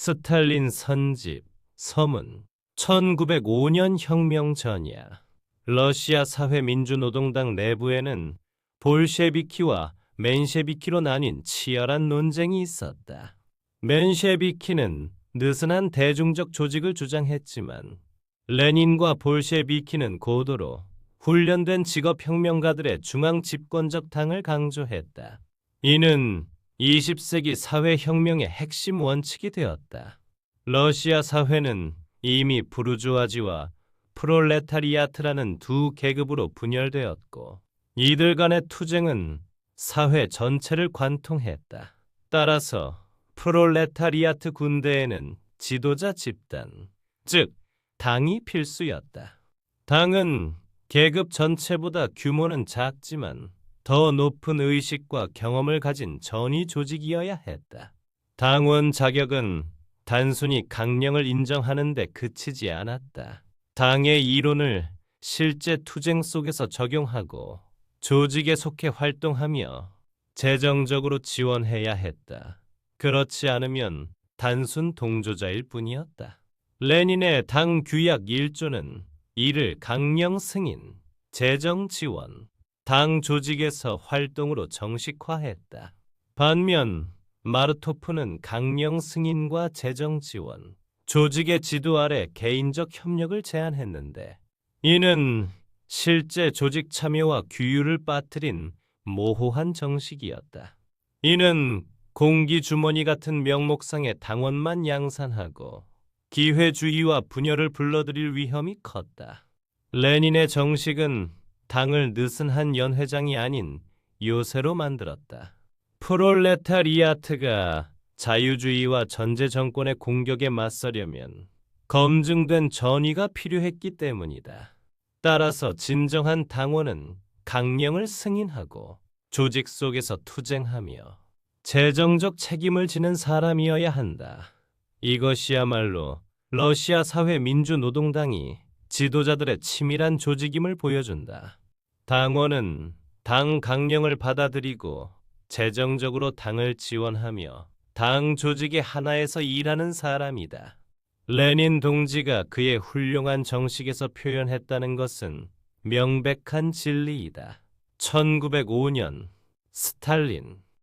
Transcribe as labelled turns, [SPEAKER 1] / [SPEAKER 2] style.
[SPEAKER 1] 스탈린 선집 서문 1905년 혁명 전야 러시아 사회민주노동당 내부에는 볼셰비키와 맨셰비키로 나뉜 치열한 논쟁이 있었다. 맨셰비키는 느슨한 대중적 조직을 주장했지만 레닌과 볼셰비키는 고도로 훈련된 직업혁명가들의 중앙 집권적 당을 강조했다. 이는 20세기 사회혁명의 핵심 원칙이 되었다. 러시아 사회는 이미 부르주아지와 프롤레타리아트라는 두 계급으로 분열되었고 이들 간의 투쟁은 사회 전체를 관통했다. 따라서 프롤레타리아트 군대에는 지도자 집단, 즉 당이 필수였다. 당은 계급 전체보다 규모는 작지만 더 높은 의식과 경험을 가진 전위 조직이어야 했다. 당원 자격은 단순히 강령을 인정하는 데 그치지 않았다. 당의 이론을 실제 투쟁 속에서 적용하고 조직에 속해 활동하며 재정적으로 지원해야 했다. 그렇지 않으면 단순 동조자일 뿐이었다. 레닌의 당 규약 1조는 이를 강령 승인, 재정 지원, 당 조직에서 활동으로 정식화했다. 반면 마르토프는 강령 승인과 재정 지원, 조직의 지도 아래 개인적 협력을 제안했는데 이는 실제 조직 참여와 규율을 빠뜨린 모호한 정식이었다. 이는 공기 주머니 같은 명목상의 당원만 양산하고 기회주의와 분열을 불러들일 위험이 컸다. 레닌의 정식은 당을 느슨한 연회장이 아닌 요새로 만들었다. 프롤레타리아트가 자유주의와 전제 정권의 공격에 맞서려면 검증된 전의가 필요했기 때문이다. 따라서 진정한 당원은 강령을 승인하고 조직 속에서 투쟁하며 재정적 책임을 지는 사람이어야 한다. 이것이야말로 러시아 사회 민주노동당이 지도자들의 치밀한 조직임을 보여준다. 당원은 당 강령을 받아들이고 재정적으로 당을 지원하며 당 조직의 하나에서 일하는 사람이다. 레닌 동지가 그의 훌륭한 정식에서 표현했다는 것은 명백한 진리이다. 1905년 스탈린